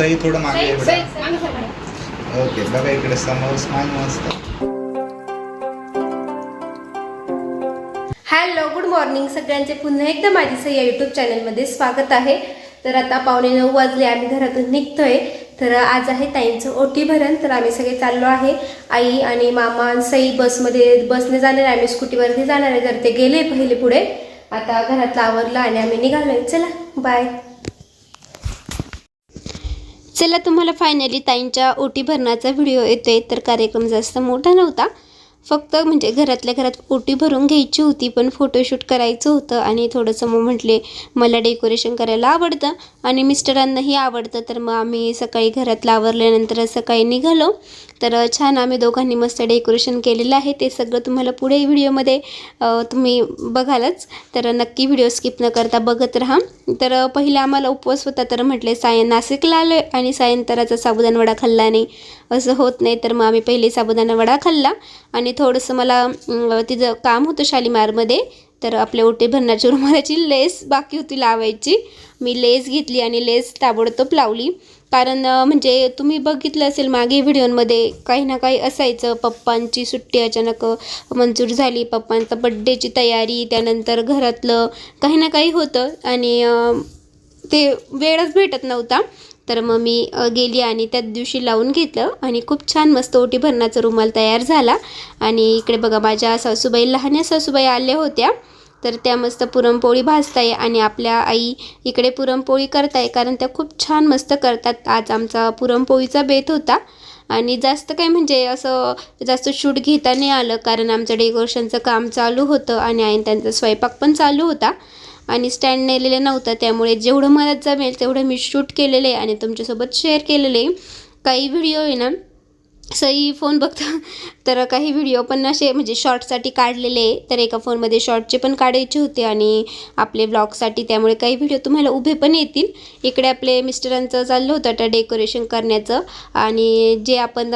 सही थोडं मागे सई- सई-. ओके बघा इकडे समोर स्माईल मस्त. Hello good morning. सगळ्यांचे पुन्हा एकदा माझी सई या यूट्यूब चॅनलमध्ये स्वागत आहे. तर आता पावणे नऊ वाजले आम्ही घरातून निघतोय. तर आज आहे ताईंचं ओटी भरण. तर आम्ही सगळे चाललो आहे. आई आणि मामा आणि सई बसमध्ये बसने जाणार आहे. आम्ही स्कूटीवरती जाणार आहे. तर ते गेले पहिले पुढे. आता घरातलं आवरलं आणि आम्ही निघालोय. चला बाय चला तुम्हाला फायनली ताईंच्या ओटी भरण्याचा व्हिडिओ येतोय. तर कार्यक्रम जास्त मोठा नव्हता. फक्त म्हणजे घरातल्या घरात ओटी भरून घ्यायची होती पण फोटोशूट करायचं होतं आणि थोडंसं मग म्हटले मला डेकोरेशन करायला आवडतं आणि मिस्टरांनाही आवडतं. तर मग आम्ही सकाळी घरातलं आवरल्यानंतर सकाळी निघालो. तर छान आम्ही दोघांनी मस्त डेकोरेशन केलेलं आहे. ते सगळं तुम्हाला पुढे व्हिडिओमध्ये तुम्ही बघालच. तर नक्की व्हिडिओ स्किप न करता बघत राहा. तर अ, पहिले आम्हाला उपवास होता तर म्हटले सायं नाशिकला आलो आहे आणि सायंतराचा साबुदाणा वडा खाल्ला नाही. असं होत नाही. तर मग आम्ही पहिले साबुदाणा वडा खाल्ला आणि थोडंसं मला तिचं काम होतं शालीमारमध्ये. तर आपल्या ओटे भरण्याची रुमालाची लेस बाकी होती लावायची. मी लेस घेतली आणि लेस ताबडतोब लावली. कारण म्हणजे तुम्ही बघितलं असेल मागे व्हिडिओमध्ये काही ना काही असायचं. पप्पांची सुट्टी अचानक मंजूर झाली. पप्पांचा बड्डेची तयारी त्यानंतर घरातलं काही ना काही होतं. आणि ते वेळच भेटत नव्हता. तर मग मी गेली आणि त्याच दिवशी लावून घेतलं आणि खूप छान मस्त ओटी भरणाचा रुमाल तयार झाला. आणि इकडे बघा माझ्या सासूबाई लहान्या सासूबाई आल्या होत्या. तर त्या मस्त पुरणपोळी भाजताय आणि आपल्या आई इकडे पुरणपोळी करताय कारण त्या खूप छान मस्त करतात. आज आमचा पुरणपोळीचा बेत होता. आणि जास्त काय म्हणजे असं जास्त शूट घेता नाही आलं कारण आमचं डेकोरेशनचं काम चालू होतं आणि आईन त्यांचा स्वयंपाक पण चालू होता. आणि स्टँड नेलेलं नव्हतं. त्यामुळे जेवढं मला जमेल तेवढं मी शूट केलेलं आहे आणि तुमच्यासोबत शेअर केलेलं. आहे काही व्हिडिओ आहे ना सई फोन बघता तर काही व्हिडिओ पण असे म्हणजे शॉर्टसाठी काढलेले. आहे तर एका फोनमध्ये शॉर्टचे पण काढायचे होते आणि आपले ब्लॉगसाठी त्यामुळे काही व्हिडिओ तुम्हाला उभे पण येतील. इकडे आपले मिस्टरांचं चाललं होतं त्या डेकोरेशन करण्याचं. आणि जे आपण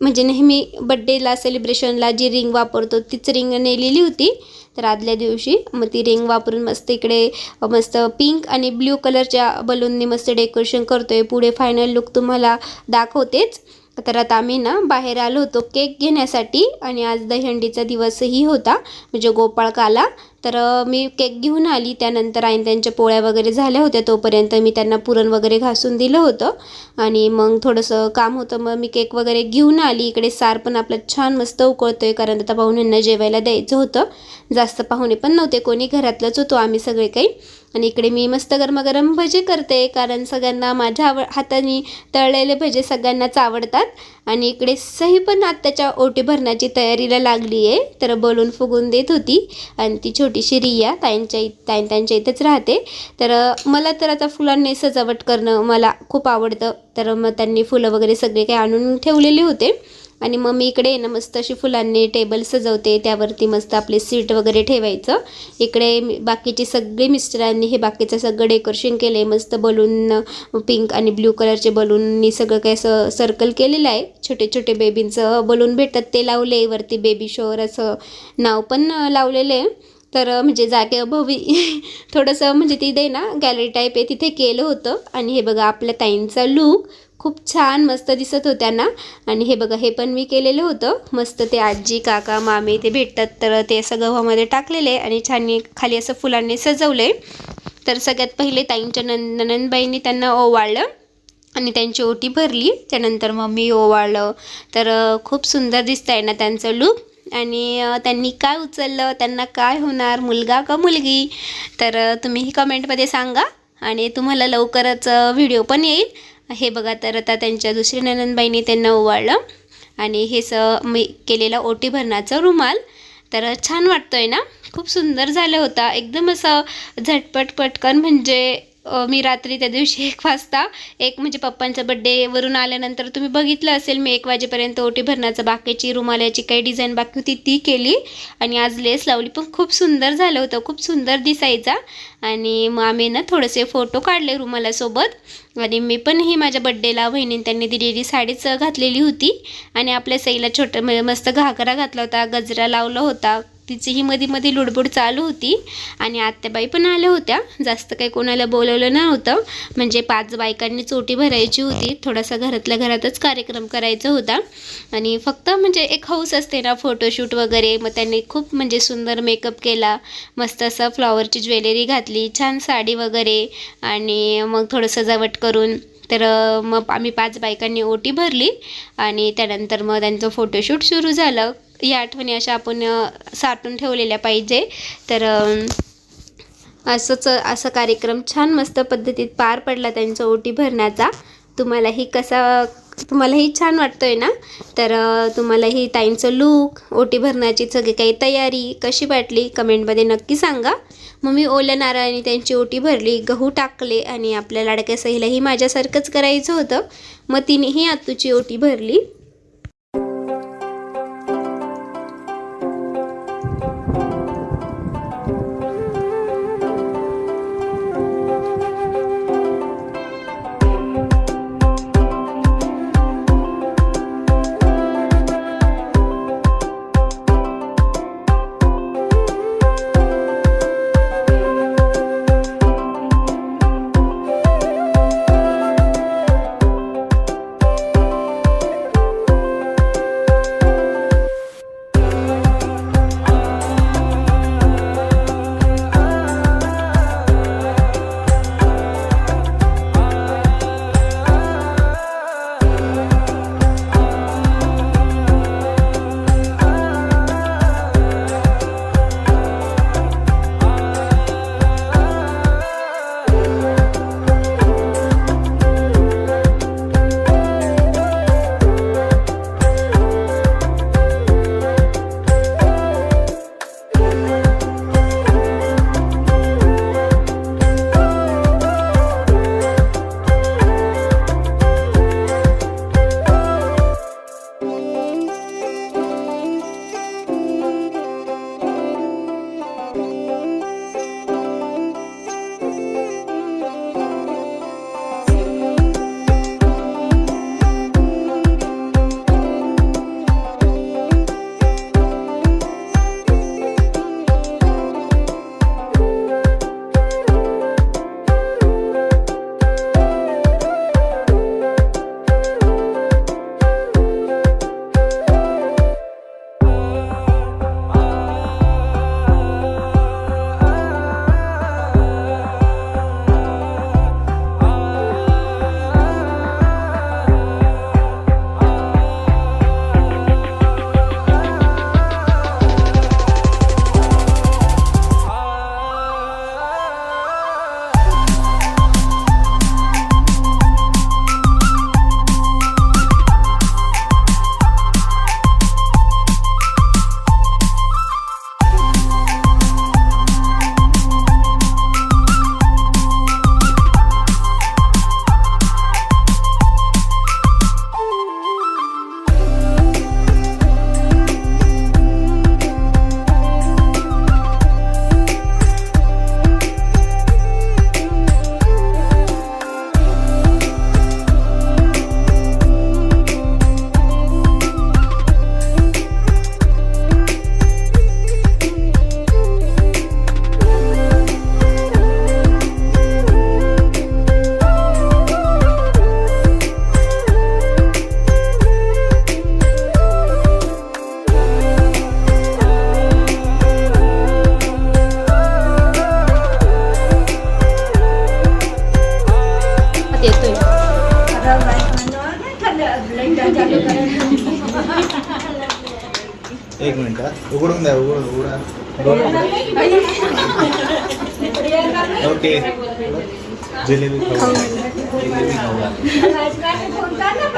म्हणजे नेहमी बड्डेला सेलिब्रेशनला जी रिंग वापरतो तीच रिंग नेलेली होती. तर आदल्या दिवशी मग ती रिंग वापरून मस्त इकडे मस्त पिंक आणि ब्ल्यू कलरच्या बलूननी मस्त डेकोरेशन करतोय. पुढे फायनल लुक तुम्हाला दाखवतेच. तर आता आम्ही ना बाहेर आलो होतो केक घेण्यासाठी आणि आज दहीहंडीचा दिवसही होता म्हणजे गोपाळकाला तर मी केक घेऊन आली. त्यानंतर आईन त्यांच्या पोळ्या वगैरे झाल्या होत्या तोपर्यंत मी त्यांना पुरण वगैरे घासून दिलं होतं. आणि मग थोडंसं काम होतं मग मी केक वगैरे घेऊन आली. इकडे सार पण आपलं छान मस्त उकळतो आहे कारण आता पाहुण्यांना जेवायला द्यायचं होतं. जास्त पाहुणे पण नव्हते कोणी घरातलंच होतो आम्ही सगळे काही. आणि इकडे मी मस्त गरमागरम भजे करते कारण सगळ्यांना माझ्या आव हाताने तळलेले भजे सगळ्यांनाच आवडतात. आणि इकडे सही पण आत्ताच्या ओटी भरण्याची तयारीला लागली आहे तर बलून फुगून देत होती. आणि ती छोटीशी रिया ताईंच्या इ ताईं त्यांच्या इथंच राहते. तर मला तर आता फुलांनी सजावट करणं मला खूप आवडतं. तर मग त्यांनी फुलं वगैरे सगळे काही आणून ठेवलेले होते. आणि मग मी इकडे ना मस्त अशी फुलांनी टेबल सजवते. त्यावरती मस्त आपले सीट वगैरे ठेवायचं. इकडे बाकीचे सगळे मिस्टरांनी हे बाकीचं सगळं डेकोरेशन केलं आहे मस्त बलून पिंक आणि ब्ल्यू कलरचे बलूननी सगळं काय असं सर्कल केलेलं आहे. छोटे छोटे बेबींचं बलून भेटतात. ते लावले. वरती बेबी शोअर असं नाव पण लावलेलं आहे. तर म्हणजे जागे भवी थोडंसं म्हणजे तिथे ना गॅलरी टाईप आहे. तिथे केलं होतं. आणि हे बघा आपल्या ताईंचा लूक खूप छान मस्त दिसत होत्या ना आणि हे बघा हे पण मी केलेलं होतं. मस्त ते आजी काका मामे ते भेटतात तर ते असं गव्हामध्ये टाकलेले आणि छान खाली असं फुलांनी सजवले. तर सगळ्यात पहिले ताईंच्या नंद नंदबाईंनी त्यांना ओवाळलं आणि त्यांची ओटी भरली. त्यानंतर मग मी ओवाळलं. तर खूप सुंदर दिसत आहे ना त्यांचं लूक. आणि त्यांनी काय उचललं त्यांना काय होणार मुलगा का मुलगी? तर तुम्हीही कमेंटमध्ये सांगा. आणि तुम्हाला लवकरच व्हिडिओ पण येईल. हे बघा तर आता त्यांच्या दुसऱ्या ननंदबाईंनी त्यांना ओवाळलं आणि हे स मी केलेला ओटी भरणाचं रुमाल. तर छान वाटतोय ना? खूप सुंदर झालं होता. एकदम असं झटपट पटकन म्हणजे मी रात्री त्या दिवशी एक वाजता एक म्हणजे पप्पांचा बड्डेवरून आल्यानंतर तुम्ही बघितलं असेल मी एक वाजेपर्यंत ओटी भरण्याचं बाकीची रुमालाची काही डिझाईन बाकी होती ती केली. आणि आज लेस लावली पण खूप सुंदर झालं होतं खूप सुंदर दिसायचा. आणि मग आम्ही ना थोडेसे फोटो काढले रुमालासोबत आणि मी पण ही माझ्या बड्डेला बहिणीने त्यांनी दिलेली साडीच घातलेली होती. आणि आपल्या सईला छोटं म्हणजे मस्त घागरा घातला होता गजरा लावला होता. तिचीही मधी मध्ये लुडबुड चालू होती आणि आत्याबाई पण आल्या होत्या. जास्त काही कोणाला बोलवलं नव्हतं. म्हणजे पाच बायकांनी चोटी भरायची होती. थोडासा घरातल्या घरातच कार्यक्रम करायचा होता. आणि फक्त म्हणजे एक हौस असते ना फोटोशूट वगैरे. मग त्यांनी खूप म्हणजे सुंदर मेकअप केला. मस्त असं फ्लॉवरची ज्वेलरी घातली. छान साडी वगैरे. आणि मग थोडं सजावट करून. तर मग आम्ही पाच बायकांनी ओटी भरली. आणि त्यानंतर मग त्यांचं फोटोशूट सुरू झालं. या आठवणी अशा आपण साठून ठेवलेल्या पाहिजे. तर असंच असा कार्यक्रम छान मस्त पद्धतीत पार पडला त्यांचा ओटी भरण्याचा. तुम्हालाही कसा तुम्हालाही छान वाटतो आहे ना? तर तुम्हालाही ताईंचं लूक ओटी भरण्याची सगळी काही तयारी कशी वाटली कमेंटमध्ये नक्की सांगा. मग मी ओल्या नारळाने त्यांची ओटी भरली गहू टाकले आणि आपल्या लाडक्या सहीलाही माझ्यासारखंच करायचं होतं. मग तिनेही आतूची ओटी भरली. एक मिनिट उघडून द्या उघड. उघडा ओके. जिलेबी खाऊ. जिलेबी खाऊ.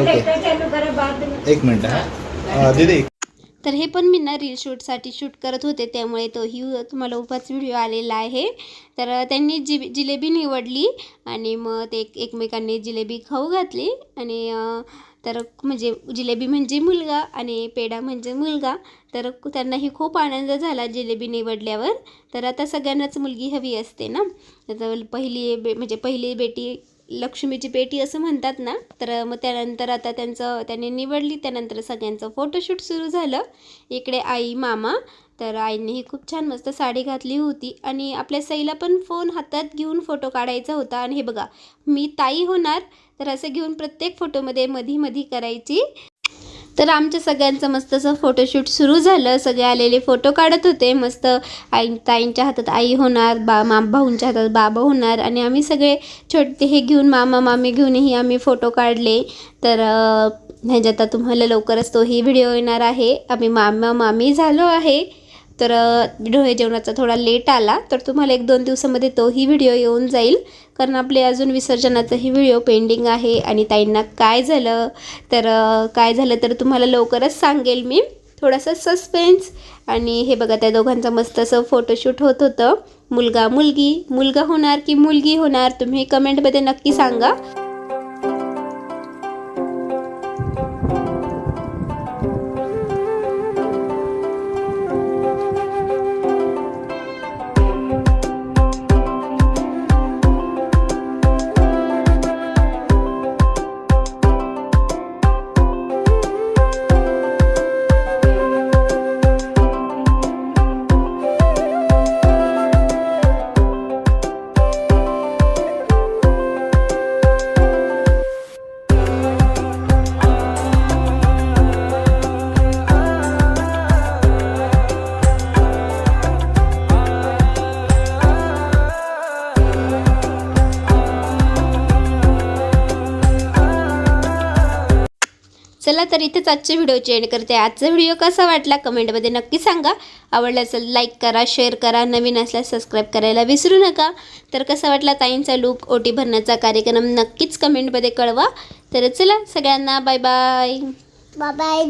ओके. एक मिनिट हा. दीदी. तर हे पण मी ना रील शूटसाठी शूट करत होते त्यामुळे तोही तुम्हाला उपाच व्हिडिओ आलेला आहे. तर त्यांनी जि जिलेबी निवडली आणि मग ते एकमेकांनी जिलेबी खाऊ घातली आणि तर म्हणजे जिलेबी म्हणजे मुलगा आणि पेढा म्हणजे मुलगा. तर त्यांनाही खूप आनंद झाला जिलेबी निवडल्यावर. तर आता सगळ्यांनाच मुलगी हवी असते ना. तर पहिली बे म्हणजे पहिली बेटी लक्ष्मीची पेटी असं म्हणतात ना. तर मग त्यानंतर आता त्यांचं त्यांनी निवडली. त्यानंतर सगळ्यांचं फोटोशूट सुरू झालं. इकडे आई मामा. तर आईनेही खूप छान मस्त साडी घातली होती. आणि आपल्या सईला पण फोन हातात घेऊन फोटो काढायचा होता. आणि हे बघा मी ताई होणार. तर असं घेऊन प्रत्येक फोटोमध्ये मधी मधी करायची. तर आमच्या सगळ्यांचं मस्त असं फोटोशूट सुरू झालं. सगळे आलेले फोटो काढत होते. मस्त आई ताईंच्या हातात आई होणार बा मा भाऊंच्या हातात बाबा होणार. आणि आम्ही सगळे छोटे हे घेऊन मामा मामी घेऊनही आम्ही फोटो काढले. तर ह्याच्यात आता तुम्हाला लवकरच तोही व्हिडिओ येणार आहे. आम्ही मामा मामी झालो आहे. तर डोळे जेवणाचा थोडा लेट आला तर तुम्हाला एक दोन दिवसामध्ये तोही व्हिडिओ येऊन जाईल. कारण आपले अजून विसर्जनाचाही व्हिडिओ पेंडिंग आहे आणि ताईंना काय झालं तर काय झालं तर तुम्हाला लवकरच सांगेल मी. थोडासा सस्पेन्स आणि हे बघा त्या दोघांचं मस्त असं फोटोशूट होत होतं. मुलगा मुलगी मुलगा होणार की मुलगी होणार तुम्ही कमेंटमध्ये नक्की सांगा. तर इथेच आजचे व्हिडिओची एंड करते. आजचा व्हिडिओ कसा वाटला कमेंटमध्ये नक्की सांगा. आवडला असेल लाईक करा शेअर करा. नवीन असल्यास सबस्क्राईब करायला विसरू नका. तर कसा वाटला ताईंचा लूक ओटी भरण्याचा कार्यक्रम नक्कीच कमेंटमध्ये कळवा. तर चला सगळ्यांना बाय बाय बाय बाय